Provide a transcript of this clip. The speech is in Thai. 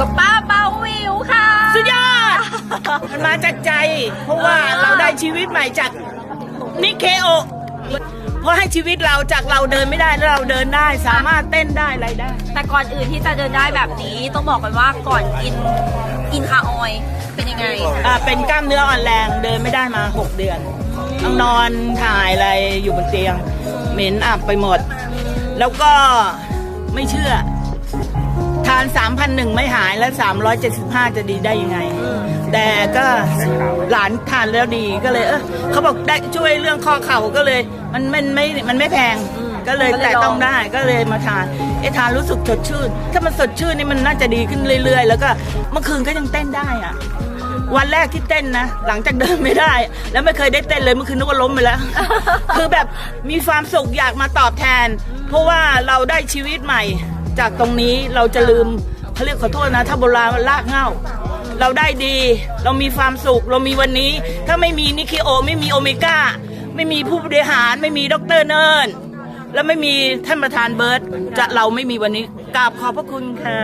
กับป้าเบาวิวค่ะ สุดยอด มันมาจากใจ เพราะว่าเราได้ชีวิตใหม่จากนิเคโอ เพราะให้ชีวิตเราจากเราเดินไม่ได้แล้วเราเดินได้สามารถเต้นได้อะไรได้ แต่ก่อนอื่นที่จะเดินได้แบบนี้ต้องบอกกันว่าก่อนกินกินคาออยล์เป็นยังไง อ่าเป็นกล้ามเนื้ออ่อนแรงเดินไม่ได้มา 6 เดือนต้องนอนถ่ายอะไรอยู่บนเตียง เหม็นอับไปหมด แล้วก็ไม่เชื่อ ทาน3,001 ไม่หายและ 375 จะดีได้ยังไง แต่ก็หลานทานแล้วดีก็เลยเออเขาบอกได้ช่วยเรื่องข้อเข่าก็เลย มันมันไม่มันไม่แพงก็เลยก็เลยแต่ต้องลองได้ก็เลยมาทานเอะทานรู้สึกสดชื่น ถ้ามันสดชื่นนี่มันน่าจะดีขึ้นเรื่อย ๆ แล้วก็เมื่อคืนก็ยังเต้นได้อะวันแรกที่เต้นนะ หลังจากเดินไม่ได้ แล้วไม่เคยได้เต้นเลยเมื่อคืนนึกว่าล้มไปแล้ว คือแบบมีความสุขอยากมาตอบแทน เพราะว่าเราได้ชีวิตใหม่ จากตรงนี้เราจะลืมเขาเรียกขอโทษนะ ถ้าโบราณลากเง่า เราได้ดี เรามีความสุข เรามีวันนี้ ถ้าไม่มีนิคิโอ ไม่มีโอเมก้า ไม่มีผู้บริหาร ไม่มีดรเนิร์นและไม่มีท่านประธานเบิร์ตจะเราไม่มีวันนี้กราบขอบพระคุณค่ะ